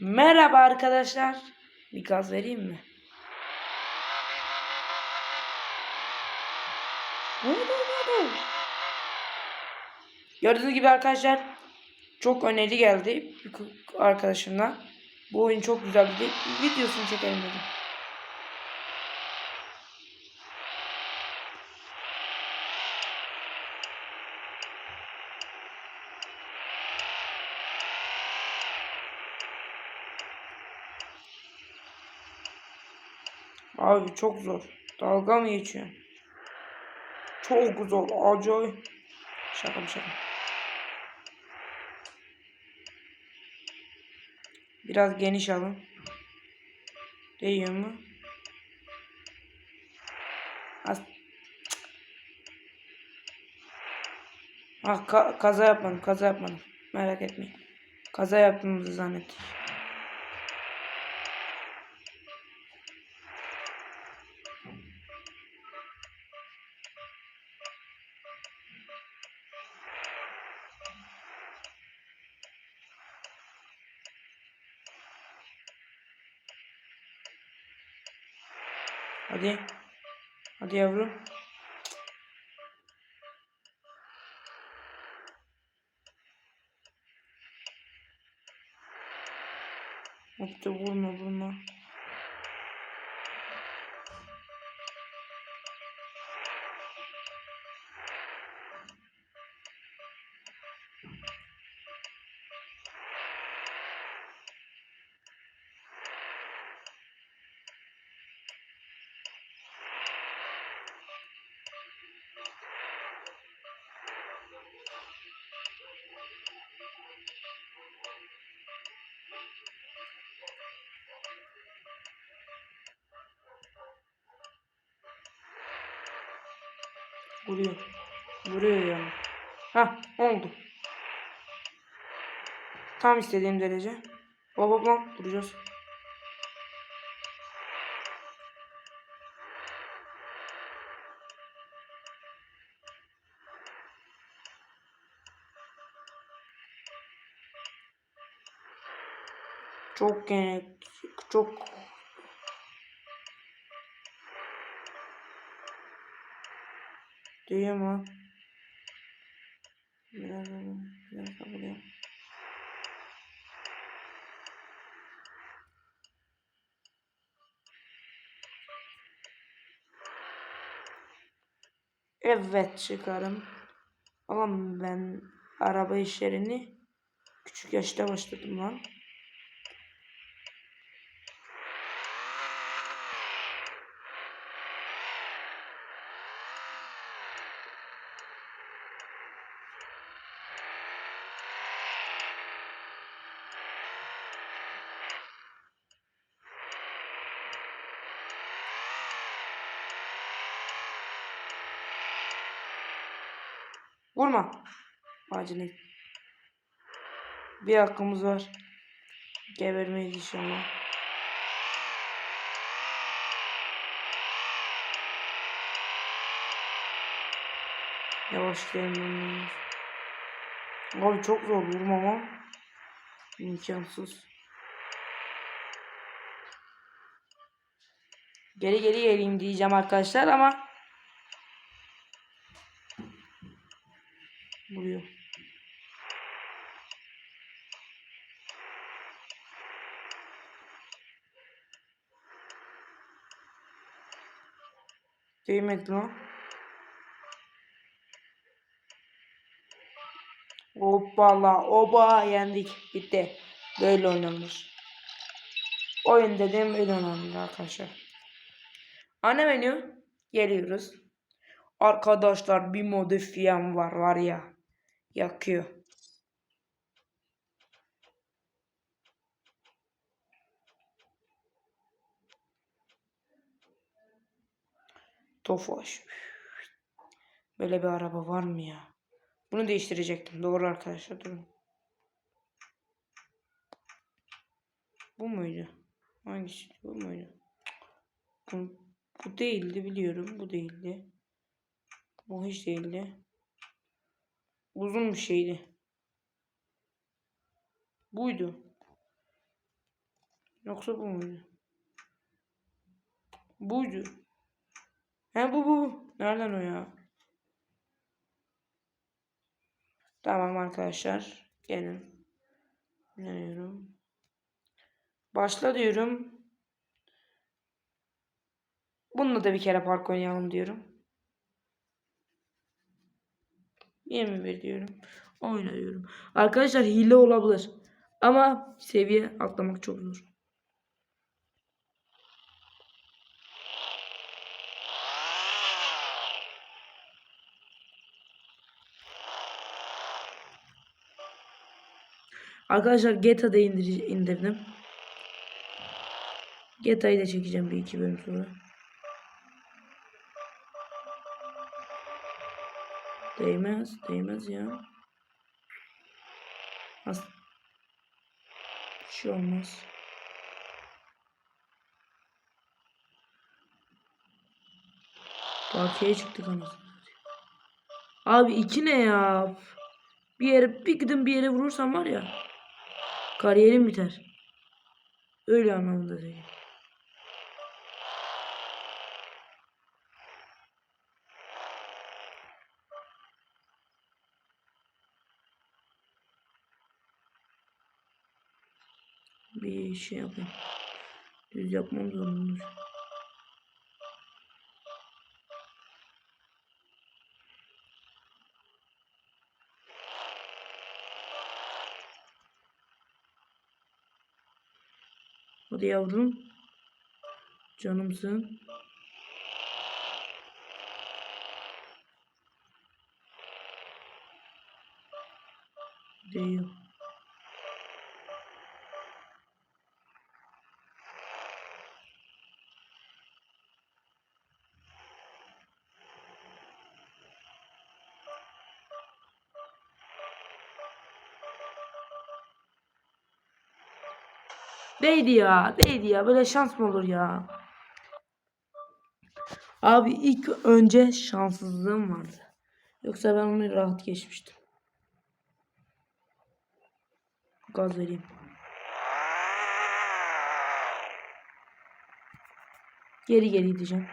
Merhaba arkadaşlar. Bir gaz vereyim mi? Gördüğünüz gibi arkadaşlar çok öneri geldi bir arkadaşımdan. Bu oyun çok güzel dedi. Videosunu çekelim dedim. Abi çok zor. Dalga mı geçiyorsun? Çok zor. Acayip. Şaka şaka. Biraz geniş alın. Değiyor mu? Az... Ah ka- kaza yapmadım, kaza yapmadım. Merak etmeyin. Kaza yaptığımızı zannettik. Hadi. Hadi yavrum. Hadi vurma vurma. Vuruyor. Vuruyor yani. Ha oldu. Tam istediğim derece. Hop hop hop duracağız. Çok gene çok Duyuyor? Biraz alalım. Biraz da buraya. Evet çıkarım. Ama ben araba işlerini küçük yaşta başladım lan. Vurma. Acele. Bir hakkımız var. Gebermeyiz inşallah. Yavaşlayalım. Abi çok zor vurmama. İmkansız. Geri geri geleyim diyeceğim arkadaşlar ama vuruyor. Değmedi lan. Hoppala oba yendik. Bitti. Böyle oynanır. Oyun dedim böyle oynanır arkadaşlar. Ana menü geliyoruz. Arkadaşlar bir modifiyem var var ya. Yakıyor. Tofaş. Böyle bir araba var mı ya? Bunu değiştirecektim. Doğru arkadaşlar durun. Bu muydu? Hangisi? Bu muydu? Bu, bu değildi biliyorum. Bu değildi. Bu hiç değildi. Uzun bir şeydi. Buydu. Yoksa bu muydu? Buydu. He bu bu. Nereden o ya? Tamam arkadaşlar. Gelin. Ne diyorum? Başla diyorum. Bununla da bir kere park oynayalım diyorum. 21 diyorum. Oyna. Arkadaşlar hile olabilir. Ama seviye atlamak çok zor. Arkadaşlar GTA'da indir indirdim. GTA'yı da çekeceğim bir iki bölüm sonra. Değmez, değmez ya. As bir şey olmaz. Bakiye çıktık anasını. Abi iki ne ya? Bir yere bir gidin bir yere vurursam var ya. Kariyerim biter. Öyle anlamında değil. Bir şey yapayım. Düz yapmam zorundadır. Hadi yavrum. Canımsın. Değil. Değdi ya. Değdi ya. Böyle şans mı olur ya? Abi ilk önce şanssızlığım vardı. Yoksa ben onu rahat geçmiştim. Gaz vereyim. Geri geri gideceğim.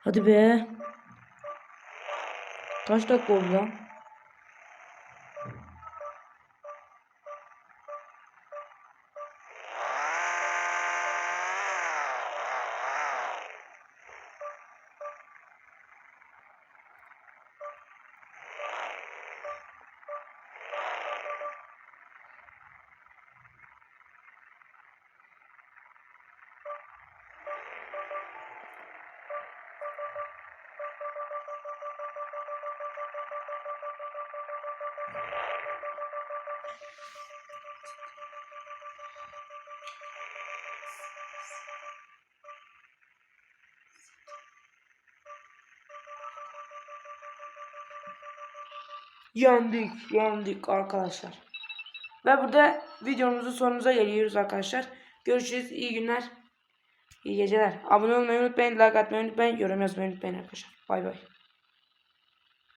Hadi be. কাজটা করলাম Yendik, yendik arkadaşlar. Ve burada videomuzun sonumuza geliyoruz arkadaşlar. Görüşürüz. iyi günler. İyi geceler. Abone olmayı unutmayın. Like atmayı unutmayın. Yorum yazmayı unutmayın arkadaşlar. Bay bay.